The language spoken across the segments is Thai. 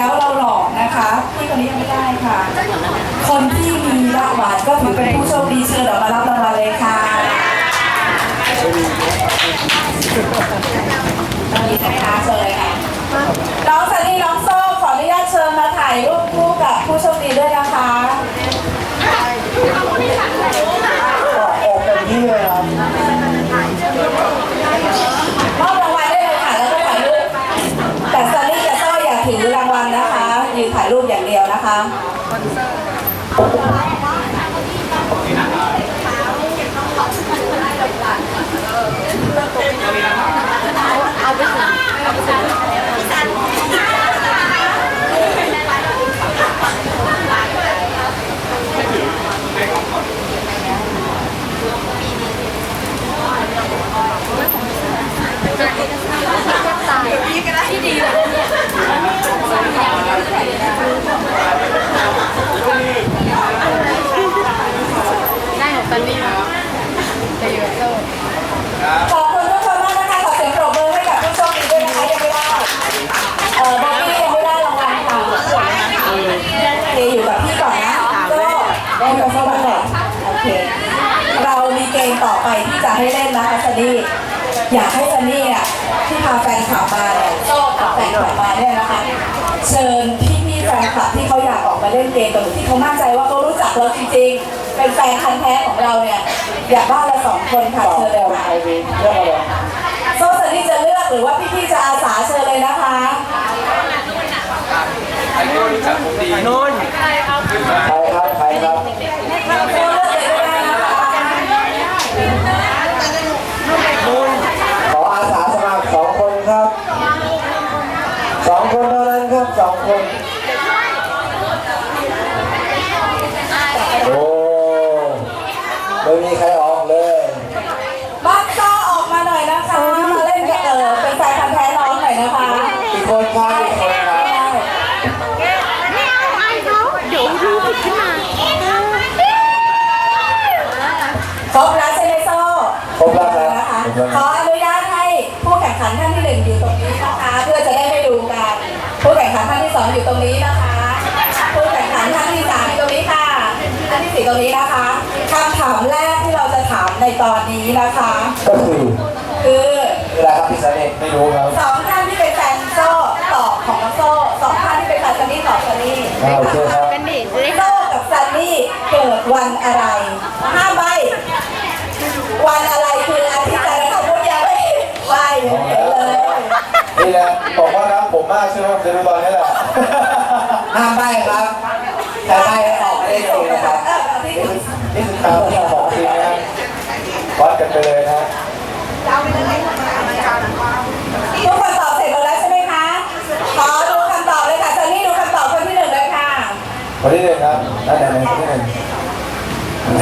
แล้วเราหลอกนะคะพี่คนนี้ยังไม่ได้ค่ะ คนที่มีละหวานก็ถือเป็นผู้โชคดีเชิญออกมารับรางวัลเลยค่ะตอนนี้ใช่ไหมคะเชิญเลยค่ะน้องซันนี่น้องโซ่ขออนุญาตเชิญมาถ่ายรูปคู่กับผู้โชคดีด้วยนะคะ ออกกันที่เลยครับ มอบรางวัลได้เลยค่ะแล้วก็ถ่ายรูปแต่ซันนี่กับโซ่อย่าถือรางวัลนะคะยืนถ่าย รูปอย่างเดียวนะคะได้ของซันนี่จะเยอะโซ่ ขอบคุณทุกคนมากนะคะ ขอเสียงปรบมือให้กับผู้โชคดีด้วยนะคะยังไม่ได้ เออบอกพี่ยังไม่ได้รางวัลค่ะเออยู่กับพี่ก่อนนะโซ่ได้กับโซ่ก่อนโอเค เรามีเกมต่อไปที่จะให้เล่นนะคะซันนี่อยากให้ซันนี่อะที่พาแฟนคลับมาเนี่ยโซ่กับแฟนคลับมาเนี่ยนะคะ เชิญพี่พี่แฟนคลับที่เขาอยากออกมาเล่นเกมกับหนูที่เขามั่นใจว่าเขารู้จักเราจริงๆเป็นแฟนพันธ์แท้ของเราเนี่ยอยากบ้านละสองคนค่ะเชิญเลยค่ะไอวีเรื่องอะไรโซ่ซันนี่จะเลือกหรือว่าพี่ๆจะอาสาเชิญเลยนะคะ นุ่นใครครับใครครับ รงนี้นะคะผู้แข่งขันท่านที่สามอยู่ตรงนี้ค่ะท่านที่สี่ตรงนี้นะคะคำถามแรกที่เราจะถามในตอนนี้นะคะ ก็คือคือเวลาครับพี่สนิทไม่รู้ครับสองท่านที่เป็นแฟนโซ่ตอบของน้องโซ่สองท่านที่เป็นแฟนซันนี่ตอบซันนี่อ่าโอเคครับกันดิจะได้โซ่กับซันนี่เกิดวันอะไรห้าใบวันอะไรคืออาทิตย์อะไรเขาพูดยังไม่ใบเห็นเลย นี่แหละบอกว่ารักผมมากใช่ไหมผมจะดูตอนนี้แหละห้ามใบครับแต่ใบออกไม่ได้จริงนะครับ เออที่ นี่คือนี่ คือข่าวที่ของจริงนะครับวัดกันไปเลยนะทุกคนตอบเสร็จหมดแล้วใช่ไหมคะ ขอดูคำตอบเลยค่ะซันนี่ดูคำตอบคนที่หนึ่งเลยค่ะวันที่หนึ่งครับนั่นไหนๆคนที่หนึ่ง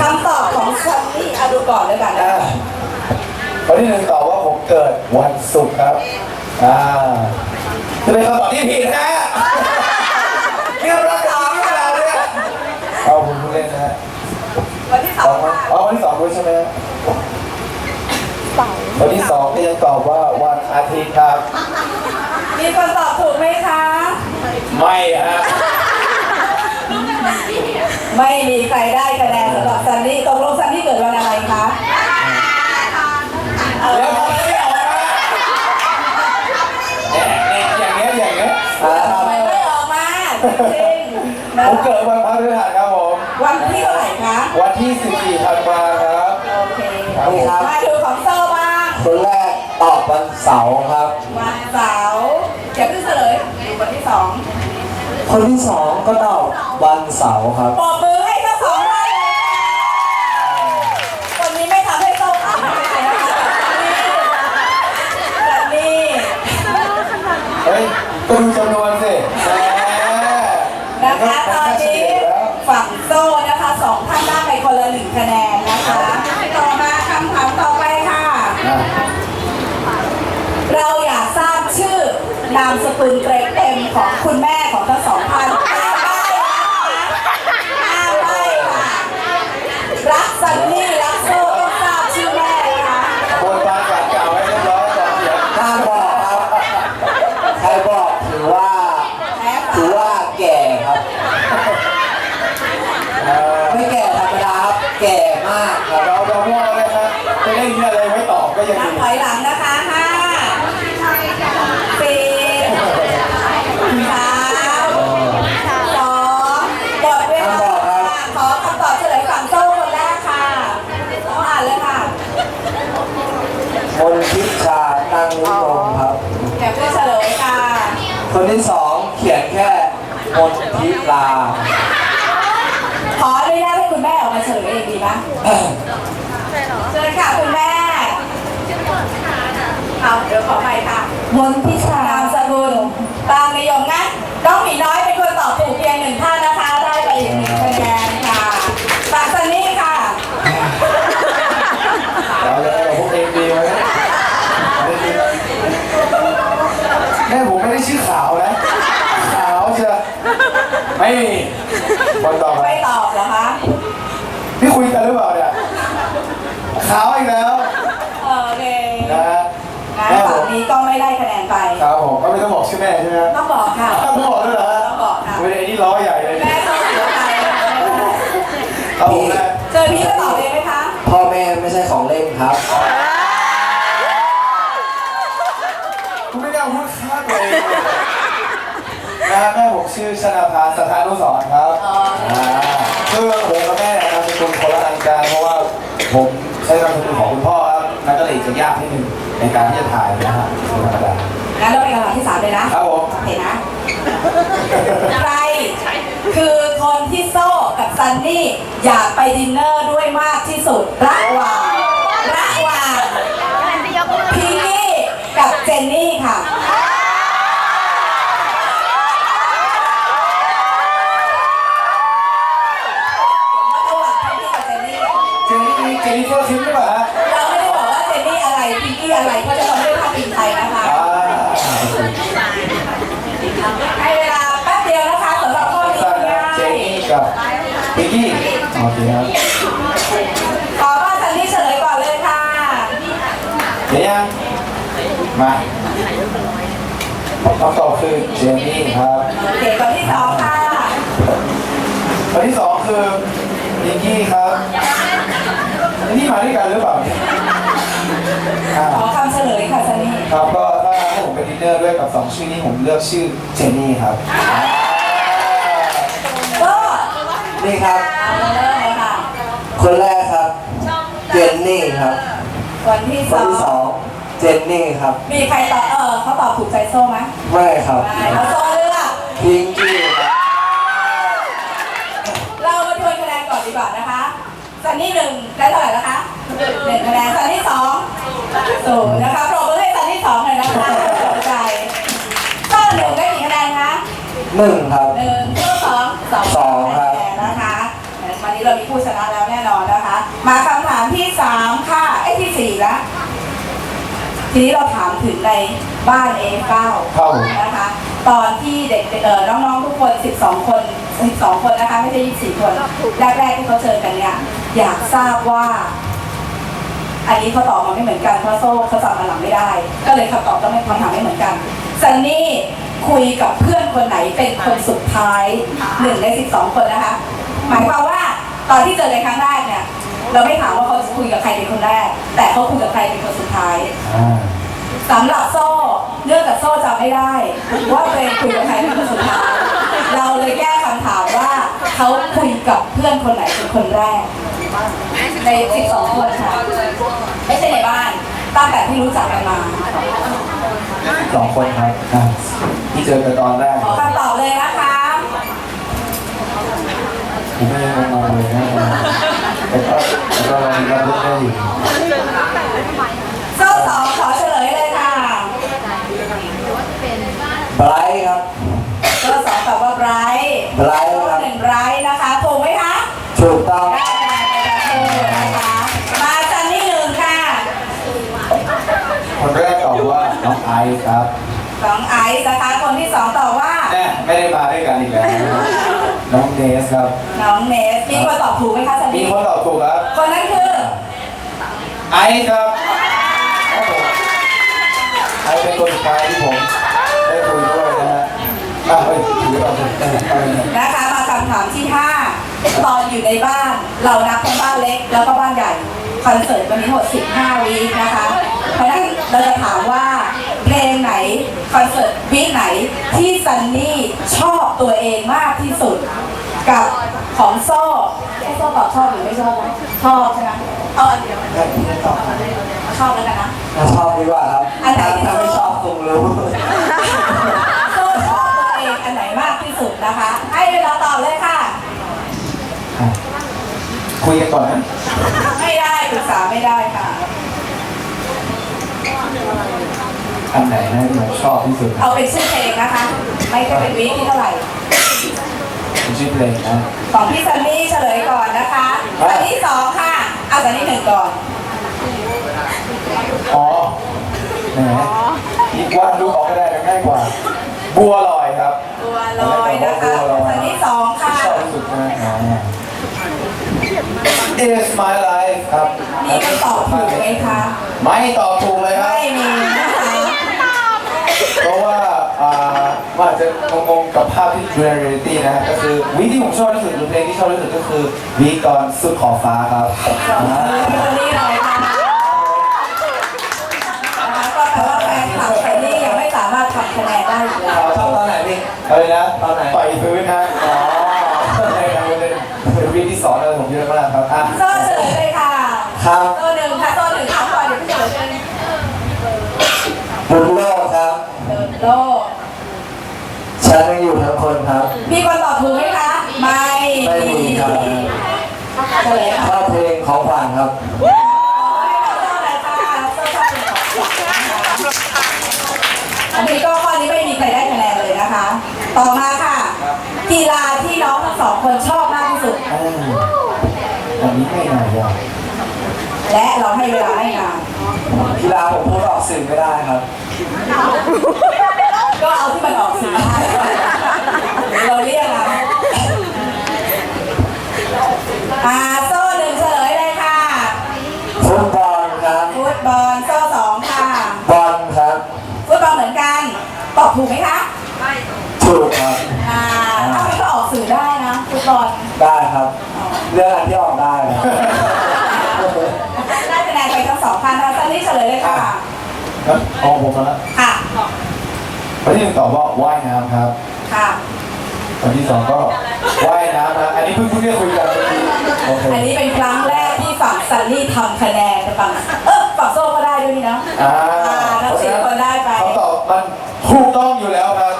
คำตอบของซันนี่เอาดูก่อนเลยกันนะอ่าวันที่หนึ่งตอบว่าผมเกิดวันศุกร์ครับ อ่าจะเป็นคำตอบที่ผิดนะนี่เราตอบที่เราเนี่ยเอาผมพูดเล่นนะฮะ วันที่สสอองงวันค่ะอ๋อวันที่สองด้วยใช่ไหมฮะวันที่สองก็ยังตอบว่าวันอาทิตย์ครับ มีคนตอบถูกไหมคะ ไม่ฮะไม่มีใครได้คะแนนสำหรับซันนี่ตกลงซันนี่เกิดวันอะไรคะเอแล้วอทำไมไม่ออกมาเนี่ยเนี่ยอย่างเงี้ยอย่างเงี้ยอ่าทำไมไม่ออกมาจริงๆนะผมเกิดวันพฤหัส วันที่ 14ธันวาครับโอเคครับมาดูของโซ่บ้างคนแรกตอบวันเสาร์ครับ วันเสาร์อย่าเพิ่งเฉลยดูวันที่สองคนที่สองก็ตอบวันเสาร์ครับปรบมือให้ทั้งสองท่านเลยคนนี้ไม่ทำให้โซ่ขำเลยนะคะแบบนี้ เฮ้ยก็ดูจำนวนสิแหม นะคะตอนนี้ฝั่งโซ่นะคะสองท่านได้ไปคนละหนึ่งคะแนนนะคะ ต่อมาคำถามต่อไปค่ะ อะ เราอยากทราบชื่อนามสกุลเต็มๆของคุณแม่ของทั้งสองท่านห้าใบนะคะห้าใบค่ะรักซันนี่รักโซ่ต้องทราบชื่อ มากครับเราเรามั่วเลยครับไม่ได้มีอะไรไว้ตอบ ก็ยังนัดีบถอยหลังนะคะห้าสี่สามสองหมดเวลาค่ะขอคำตอบเฉลยฝั่งโซ่คนแรกค่ะต้องอ่านเลยค่ะมนทิชาตั้งนิยมครับ เดี๋ยวเพื่อเฉลยค่ะ คนที่สองเขียนแค่มนทิลา ขออนุญาตให้คุณแม่ออกมาเฉลยเองดีไหมเชิญค่ะคุณแม่ เอาเดี๋ยวขอไปค่ะมนทิชานามสกุลตามนิยมนะน้องหมีน้อยเป็นคนตอบถูกเพียงหนึ่งท่านนะคะ ได้ไปอีกหนึ่งคะแนนค่ะปากซันนี่ค่ะ เราจะให้พวกเองดีไหมแม่ผมไม่ได้ชื่อขาวนะ ขาวเชียวไม่มีคนต่อไปไม่ตอบเหรอคะพี่คุยกันหรือเปล่าเนี่ย ขาวอีกแล้ว โอเค นะฮะ งั้น แม่ผ ฝั่ง ม นี้ก็ ไม่ได้คะแนนไป ครับผมก็ไม่ต้องบอกชื่อแม่ใช่ไหมฮะต้องบอกค่ะ ต้องบอกด้วยเหรอฮะต้องบอกค่ะไม่ได้นี่ล้อใหญ่เลยแม่ต้องเสียใจครับผมนะเจอพี่ก็ตอบเองไหมคะพ่อแม่ไม่ใช่ของเล่นครับ คุณไม่ได้เอาพูดฆ่าตัวเองเลยนะฮะแม่ผมชื่อชนาภาสถานุสรณ์ครับอ๋ออ่าคือผมกับแม่นามสกุลคนละอันกันเพราะว่าผมใช้นามสกุลของคุณพ่อครับนั่นก็เลยจะยากนิดนึง ในการที่จะถ่ายนะฮะเป็นธรรมดางั้นเราไปคำถามที่สามเลยนะครับผมโอเคนะใครคือคนที่โซ่กับซันนี่อยากไปดินเนอร์ด้วยมากที่สุดระหว่างระหว่างพิงกี้กับเจนนี่ค่ะระหว่างพิงกี้กับเจนนี่ เจนนี่เจนนี่เฟอร์คิมหรือเปล่าฮะ เราไม่ได้บอกว่าเจนนี่อะไรพิงกี้ อะไรเพราะจะทำด้วยภาพพิงไทยนะคะอ่าให้เวลาแป๊บเดียวนะคะสำหรับข้อนี้สั้นนะง่าเจนยนี่กับพิกกี้โอเคครับขอว่าซันนี่เฉลยก่อนเลยค่ะเดี๋ยวยังมาคำตอบคือเจนนี่ครับโอเคคนที่สองค่ะคนที่สองคือพิกกี้ครับนี่มาด้วยกันหรือเปล่าเนี่ย อ่าขอคำเฉลยค่ะซันนี่ครับก็ถ้าให้ผมไปดินเนอร์ด้วยกับสองชื่อนี้ผมเลือกชื่อเจนนี่ครับ ก็นี่ครับ เอาเริ่มเลยค่ะคนแรกครับ เจนนี่ครับ คนที่คสนองที่สองเจนนี่ครับ มีใครตอบเออเขาตอบถูกใจโซ่ไหมไม่ครับไม่เขาโซ่เลือก พิงกี้ครับเรามาทวนคะแนนก่อนดีกว่านะคะซันนี่หนึ่งได้เท่าไหร่แล้วคะหนึ่งคะแนนซัน นี่สองศูนย์นะคะปรบมือให้ซันนี่สองหน่อยนะคะสนใจโซ่หนึ่งได้กี่คะแนนคะหนึ่งครับ หนึ่งคู่สองสองสองครับ คะแนนนะคะวันนี้เรามีผู้ชนะแล้วแน่นอนนะคะ มาคำถามที่สามค่ะไอ้ยที่สี่ละทีนี้เราถามถึงในบ้าน A9 ครับผม นะคะ ตอนที่เด็กเออน้องๆทุกคน 12 คน 12 คนนะคะ ไม่ใช่ 24 คน แรกๆที่เขาเจอกันเนี่ย อยากทราบว่า อันนี้เขาตอบมาไม่เหมือนกันเพราะโซ่เขาจำมาหลังไม่ได้ ก็เลยคำตอบต้องไม่คำถามไม่เหมือนกันซันนี่คุยกับเพื่อนคนไหนเป็นคนสุดท้ายหนึ่งในสิบสองคนนะคะ หมายความว่าตอนที่เจอกันครั้งแรกเนี่ย เราไม่ถามว่าเขาคุยกับใครเป็นคนแรก แต่เขาคุยกับใครเป็นคนสุดท้ายสำหรับโซ่เนื่องจากโซ่จำไม่ได้ ว่าเป็นคุยกับใครเป็นคนสุดท้าย เราเลยแก้คำถามว่า เขาคุยกับเพื่อนคนไหนเป็นคนแรก ใน 12 คนค่ะ ไม่ใช่ในบ้าน ตั้งแต่ที่รู้จักกันมาสองคนครับอ่าที่เจอกันตอนแรกขอคำตอบเลยนะคะผมไม่ได้มองเลยนะแต่ก็แต่ก็เราเราเลือกได้อยู่โซ่สองขอเฉลยเลยค่ะไบรท์ครับโซ่สองตอบว่าไบรท์ไบรท์ครับห นึ่งไบรท์นะคะถูกไหมคะถูกต้องได้คะแนนไปทั้งคู่นะคะมาจันนี่หนึ่งค่ะคนแรกตอบว่าน้องไอซ์ครับสองไอซ์นะคะคนที่สองตอบว่า แน่ไม่ได้มาด้วยกันอีกแล้วน้องเนสครับ น้องเนสมีคนตอบถูกไหมคะจันมีนี่คนตอบถูกครับ คนนั้นคือ ไอซ์ครับครับผมไอซ์เป็นคนสุดท้ายที่ผมได้คุยด้วย นะฮะอะเฮ้ยถือว่าเป็นเออเอาเลยนะคะมาคำถามที่ห้าตอนอยู่ในบ้าน เรานับทั้งบ้านเล็กแล้วก็บ้านใหญ่คอนเสิร์ตวันนี้หมด15วีคนะคะ เพราะฉะนั้นเราจะถามว่าเพลงไหนคอนเสิร์ตวีคไหนที่ซันนี่ชอบตัวเองมากที่สุด กับของโซ่เอ๊ะโซ่ตอบชอบหรือไม่ชอบนะชอบใช่ไหมเอาอันเดียวได้ที่จะตอบครับชอบแล้วกันนะถ้าชอบดีกว่าครับอันไหนที่ถ้าไม่ชอบคงรู้ นะคะ ให้เวลาตอบเลยค่ะคุยกันก่อนนะไม่ได้ปรึกษาไม่ได้ค่ะ อันไหนนะที่ผมชอบที่สุดเอาเป็นชื่อเพลงนะคะ ไม่ใช่เป็นวีคที่เท่าไหร่เป็นชื่อเพลงนะ ของพี่ซันนี่เฉลยก่อนนะคะซันนี่สองค่ะ เอาซันนี่หนึ่งก่อน อ๋อแหมอีกวาดรูปออกก็ได้นะง่ายกว่า บัวลอยครับบั วลอยนะคะบัวลอยซันนี่สองค่ะ ชอบที่สุดนะอ๋อ It's my life ครับมีคำตอบถูกไหมคะ ไม่ตอบถูกเลยครับ ไม่มีนะคะ เพราะว่าอ่ามันอาจจะงงๆกับภาพที่ดูในเรียลิตี้นะฮะก็คือวิที่ผมชอบที่สุดหรือเพลงที่ชอบที่สุดก็คือวีตอนสุดขอบฟ้าครับอ่าซันนี่หน่อยค่ คะแนนได้อยู่แล้วชอบตอนไหนพี่อะไรนะตอนไหนปล่อยพื้นฮะอ๋อใช่ครับเป็นเป็นวีที่สอนอะไรผมเยอะมากครับอะโซ่เฉลยเลยค่ะครับโซ่หนึ่งค่ะโซ่หนึ่งถามก่อนเดี๋ยวพี่เฉลยเลยบุญโลกครับเดินโลกฉันยังอยู่ทั้งคนครับมีคนตอบถูกไหมคะไม่ไม่มีครับเฉลยชค่ะอบเพลงของขวัญครับ นนี้ก็ข้อนี้ไม่มีใครได้คะแนนเลยนะคะ ต่อมาค่ะ กีฬาที่น้องทั้งสองคนชอบมากที่สุดอ่าอันนี้ไม่น่ายากและเราให้เวลาให้นานกีฬาผมพูดออกสื่อไม่ได้ครับ ก็เอาที่มันออกสื่อได้เราเรียกเอาอ่า เรื่องอันที่ออกได้ครับได้คะแนนไปทั้งสองท่านนะคะซันนี่เฉลยเลยค่ะ ครับเอาผมนะค่ะคนที่หนึ่งตอบว่าว่ายน้ำครับค่ะคนที่สองก็ว่ายน้ำนะอันนี้เพิ่งเพิ่งได้คุยกันเมื่อกี้โอเคอันนี้เป็นครั้งแรกที่ฝั่งซันนี่ทำคะแนนแต่ฝั่งเออฝั่งโซ่ก็ได้ด้วยนี่เนาะอ่าทั้งสี่คนได้ไป คำตอบมันถูกต้องอยู่แล้วครับ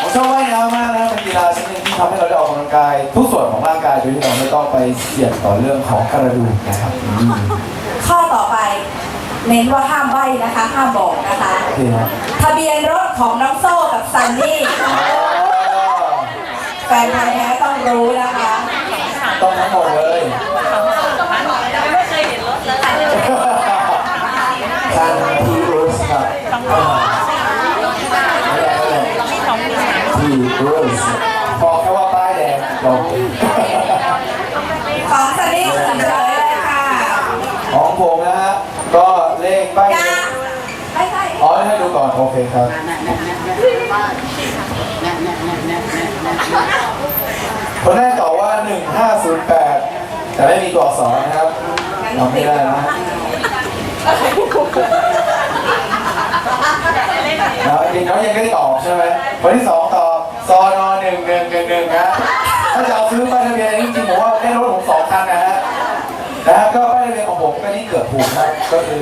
ผมชอบว่ายน้ำ ที่ทำให้เราได้ออกกำลังกาย ทุกส่วนของร่างกายโดยที่เราไม่ต้องไปเสี่ยงต่อเรื่องของกระดูกนะครับอืมข้อต่อไป เน้นว่าห้ามใบ้นะคะ ห้ามบอกนะคะ โอเคครับทะเบียนรถของน้องโซ่กับซันนี่ แฟนพันธุ์แท้ต้องรู้นะคะ โอเคครับคนแรกตอบว่า 1508 แต่ไม่มีตัวอักษรนะครับทำไม่ได้นะแล้วจริงๆน้องยังไม่ได้ตอบใช่ไหมคนที่สองตอบซอนอหนึ่งหนึ่งหนึ่งหนึ่งฮะถ้าจะเอาซื้อป้ายทะเบียนจริงๆผมว่าได้รถผมสองคันนะฮะนะฮะก็ป้ายทะเบียนของผมก็นี่เกือบถูกครับก็คือ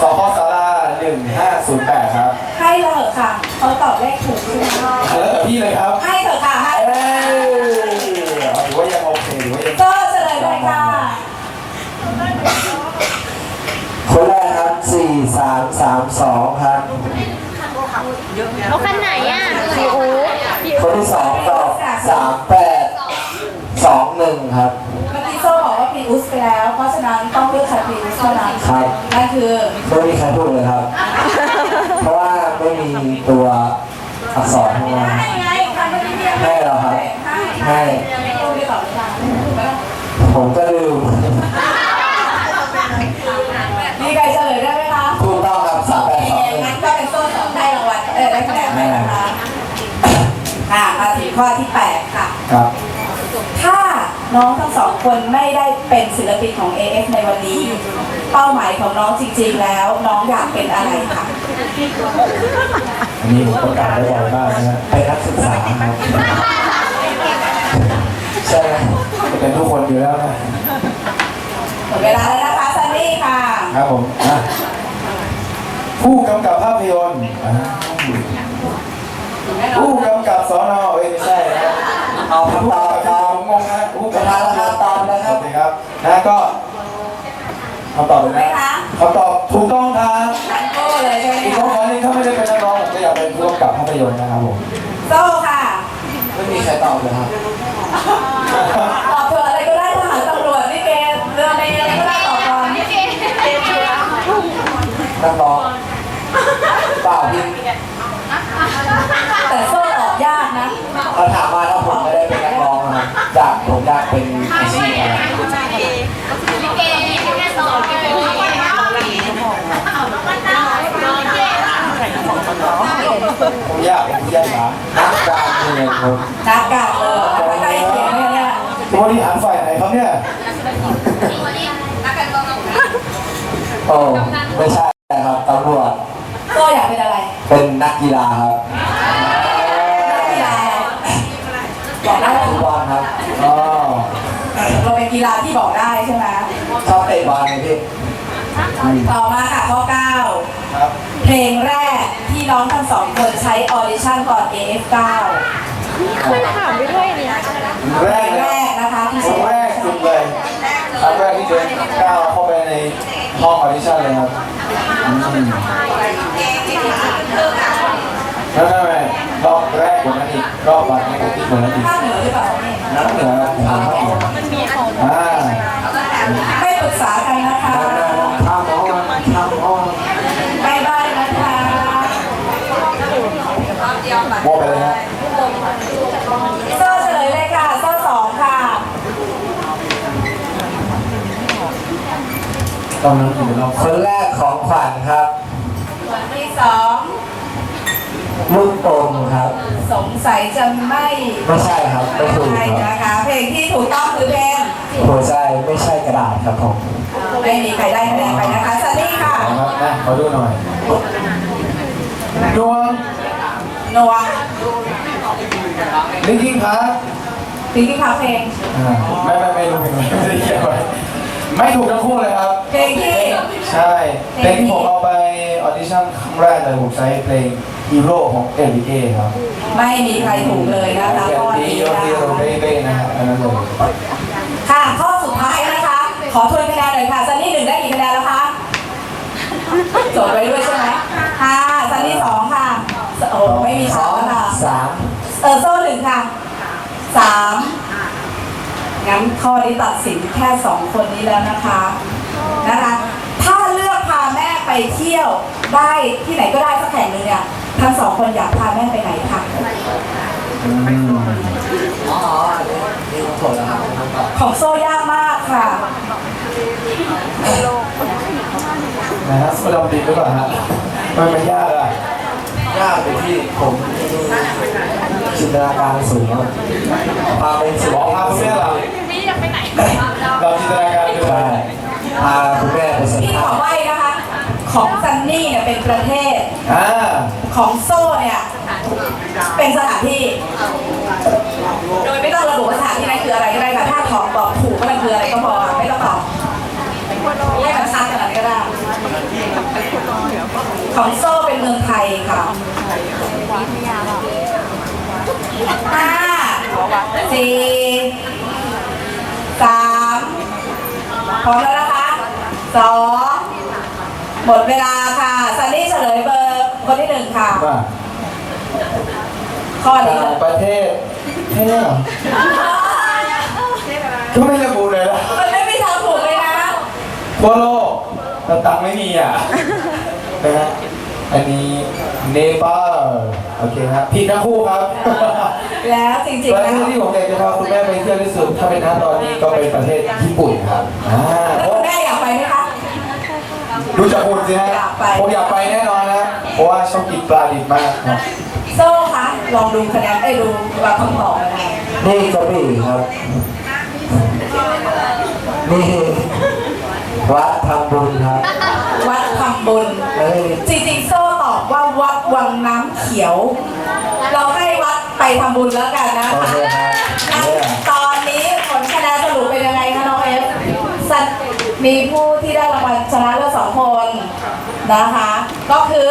สพสารา 1508ครับ ให้เราเถอะค่ะเขาตอบเลขถูกใช่ไหมแล้วแต่พี่เลยครับให้เถอะค่ะให้เอ้ยถือว่ายังโอเคถือว่ายังโซ่เฉลยเลยค่ะคนแรกครับสี่สามสามสองครับ รถคันไหนอะซีอูคนที่สองตอบสามแปดสองหนึ่งครับเมื่อกี้โซ่บ อกว่าพรีอุสไปแล้ว เพราะฉะนั้นต้องเลือกคันพรีอุสเท่านั้นครับนั่นคือไม่มีใครพูดเลยครับ เพราะว่าไม่มีตัวอักษรข้างล่างให้ไงคันเมื่อกี้เนี่ยให้เหรอครับให้ให้ไม่ต้องไปตอบไม่ได้ถูกไหมผมก็ลืมมีใครเฉลยได้ไหมคะถูกต้องครับสามแปดสองหนึ่งงั้นก็เป็นโซ่สองได้รางวัลเออได้คะแนนไปนะคะค่ะมาถึงข้อที่แปดค่ะครับถ้าน้องทั้งสอง คนไม่ได้เป็นศิลปินของ AF ในวันนี้ เป้าหมายของน้องจริงๆแล้ว น้องอยากเป็นอะไรคะอันนี้ผมประกาศได้บ่อยมากนะฮะเป็นนักศึกษาครับใช่ไหมจะเป็นทุกคนอยู่แล้วนะหมดเวลาแล้วนะคะซันนี่ค่ะ ครับผมอะผู้กำกับภาพยนตร์อ่าผู้กำกับสอนอเอ้ยไม่ใช่นะเอาคำตอบตอบผม นะก็คำตอบเลยไหมนะคะคำตอบถูกต้องครับทันโก้เลยใช่ไหมอีกคะคนนึงถ้าไม่ได้เป็นนักร้องผมก็อยากเป็นผู้กำกับภาพยนตร์นะครับผมโซ่ค่ะไม่มีใครตอบเลยครับตอบเถอะอะไรก็ได้ทหารตำรวจนี่เกเรือเมย์อะไรก็ได้ตอบก่อนนักร้องเปล่าพี่แต่โซ่ตอบยากนะเขาถามว่าถ้าผมไม่ได้เป็นนัก ร้องนะครับอยากผมอยากเป็นอาชีพอะไรผมอยากเป็นผู้ใหญ่นะนักการเมืองครับนักการเออนะคะใกล้เคียงเนี่ยเนี่ยบริหารฝ่ายไหนครับเนี่ยโอ้ไม่ใช่ครับตำรวจโซ่อยากเป็นอะไร เป็นนักกีฬาครับ นักกีฬาบอกได้ ฬาที่บอกได้ใช่ไหมชอบเตะบอลไงพี่ต่อมาค่ะข้อ ครับ9 เพลงแรกที่น้องทั้งสองคนใช้ออดิชั่นก่อน AF9 แรเพลกงนะแรกนะคะที่ครั้ใช้งแรกสุดเลยครั้งแรกที่เดินก้าวเข้าไปในห้องออดิชั่นเลยครับอืมแล้วทำไมรอบแรกกว่านั้นอีกรอบบัตรไม่ได้ที่กว่านั้นอีก ภาคเหนือหรือเปล่าเนี่ย ตอนนั้นคือรอบคนแรกของขวัญครับส่วนที่สองลูกอมครับ สงสัยจะไม่ไม่ใช่ครับไม่ถูกใช่ครับนะคะ เพลงที่ถูกต้องคือเพลงหัวใจไม่ใช่กระดาษครับผมไม่มีใครได้คะแนนไปนะคะซันนี่ค่ะนะครับนะขอดูหน่อยดวงนวงลิงกิ้งพาร์ติ๊กที่พาเพลงไม่ไม่ไม่รู้เพลงอะไรไม่ได้เขียนไว้ ไม่ถูกทั้งคู่เลยครับ เพลงที่ ใช่เพลงที่ผมเอาไปออดิชั่นครั้งแรกเลยผมใช้เพลงฮีโร่ของเอลิเก้ครับไม่มีใครถูกเลยนะคะเขียข้นอดีนี้โยนะดีโรคะเบ้เบ้นะฮะอันนั้นเลย ค่ะข้อสุดท้ายนะคะ ขอทวนคะแนนหน่อยค่ะซันนี่หนึ่งได้กี่คะแนนแล้วคะจดไว้ด้วยใช่ไหมค่ะซันนี่สองค่ะโอ้ไม่มีสสาอมงค่ะสามเออโซ่หนึ่งค่ะสาม งั้นข้อนี้ตัดสินแค่สองคนนี้แล้วนะคะนะคะ ถ้าเลือกพาแม่ไปเที่ยวได้ที่ไหนก็ได้สักแห่งหนึ่งเนี่ยทั้งสองคนอยากพาแม่ไปไหนคะอ๋อนี่ผมถูกแล้วครับของโซ่ยากมากค่ะนะฮะสมดำดีหรือเปล่าฮะมันไม่ยากอะยากไปที่ผม จินตนาการสูงครับพาเป็นศิลบอกปินพาคุณแม่เราเราจินตนาการดูใช่พาคุณแม่ไปสัมพี่ขผัอสใบ้นะคะ ของซันนี่เนี่ยเป็นประเทศ อ่าของโซ่เนี่ยเป็นสถานที่ โดยไม่ต้องระบุว่าสถานที่นั้นคืออะไรก็ได้ค่ะถ้าตอบตอบถูกว่ามันคืออะไรก็พอไม่ต้องตอบให้มันชัดขนาดนี้ก็ได้ ของโซ่เป็นเมืองไทยค่ะ ห้าสี่สามพร้อมแล้วนะคะสองหมดเวลาค่ะซันนี่เฉลยเบอร์คนที่หนึ่งค่ะ ว่าข้อนี้ต่างประเทศแค่นี้เหรอก็ไม่ระบุเลยละมันไม่มีทางถูกเลยนะทั่วโลกแต่ตังค์ไม่มีอะนะฮะอันนี้ เนปาลโอเคครับผิดทั้งคู่ครับแล้วจริงปๆระแล้เทศวที่ผมอยากจะพาคุณแม่ไปเที่ยวที่สุด ถ้าเป็นณตอนนี้ก็เป็นประเทศญี่ปุ่นครับอ่าแล้วคุณแม่อยากไปไหมคะดูจากหุ่นสิฮะอยากไป ผมอยากไปแน่นอนนะเพราะว่าชอบกินปลาดิบมากครับโซ่คะลองดูคะแนนไอ้ยดูว่าคำตอบอะไรนี่กระบี่ครับกนี่วัดทำบุญครับ วัดทำบุญ เอ้ยจริงๆโซ่ตอบว่าวัดวั งน้ำเขียว เราให้วัดไปทำบุญแล้วกันนะโอคะเคครับงั้นเนี่ยตอนนี้ผลคะแนนสรุปเป็นยังไงคะน้องเอฟสันมีผู้ที่ได้รางวัลชนะเลิศสองคนนะคะ ก็คือ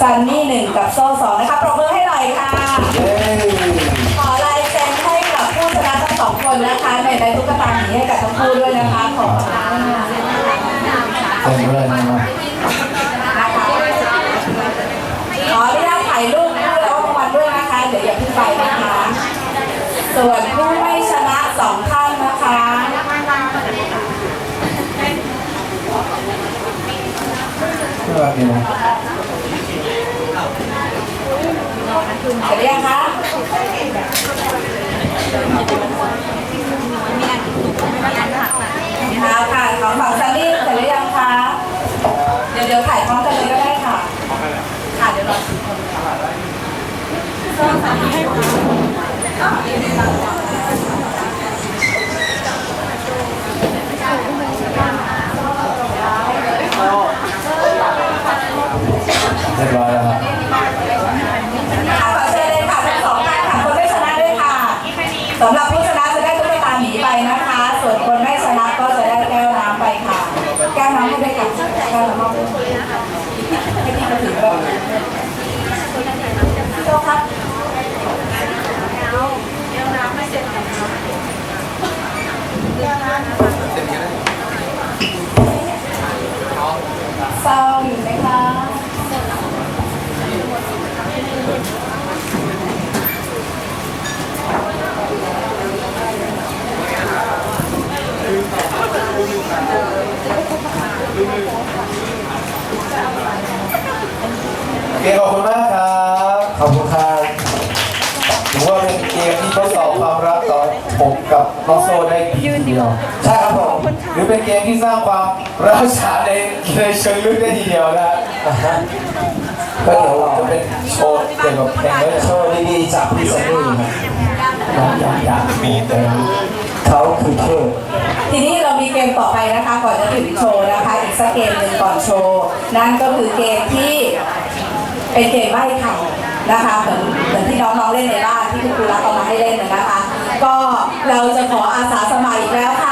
ซันนี่หนึ่งกับโซ่สองนะคะปรบมือให้หน่อยค่ะเอ้ยขอลายเซ็นให้กับผู้ชนะทั้งสองคนนะคะในในตุ๊กตาหมีให้กับทั้งคู่ด้วยนะคะขอบคุณค่ะเต็มเลยนะนะคะขออนุญาตถ่ายรูปคู่แล้วรางวัลด้วยนะคะ เดี๋ยวอย่าเพิ่งไปนะคะ ส่วนผู้ไม่ชนะสองท่านนะคะ น่า รักดีนะเสร็จยังคะค่ะค่ะของฝั่งซันนี่เสร็จหรือยังคะเดี๋ยวเดี๋ยวถ่ายพร้อมกันเลยก็ได้ค่ะ ค่ะเดี๋ยวรอสิบคนค่ะ เรียบร้อยแล้วครับ ค่ะขอเชิญเลยค่ะทั้งสองท่านค่ะ คนไม่ชนะด้วยค่ะสำหรับผู้ชนะจะได้ตุ๊กตาหมีไปนะคะ ส่วนคนไม่ชนะก็จะได้แก้วน้ำไปค่ะ แก้วน้ำให้ด้วยกันแก้วน้ำมอบด้วยให้พี่มาถือด้วยพี่โตครับ เศร้าอยู่ไหมคะ โอ เคขอบคุณมากครับ ขอบคุณครับถือว่าเป็นเกมที่ทดสอบความรักต่อผมกับน้องโซ่ได้ดีทีเดียวใช่ครับผมหรือเป็นเกมที่สร้างความร้าวฉานในในเชิงลึกได้ทีเดียวนะอะฮะก็ก็เดี๋เดี๋ยยววจะเป็นโชว์เกี่ยวกับเพลงด้วยโชว์ดีๆจากพี่ซันนี่ครับน้องอยากอยากมีแต่เขาคือเทพทีนี้เรามีเกมต่อไปนะคะ ก่อนจะถึงโชว์นะคะ อีกสักเกมหนึ่งก่อนโชว์ นั่นก็คือเกมที่ เป็นเกมใบ้ไข่านะคะเหมือนเหมือนที่น้องๆเล่นในบ้านที่คุณครูรักเอามาให้เล่นนะคะ ก็เราจะขออาสาสมัครอีกแล้วค่ะ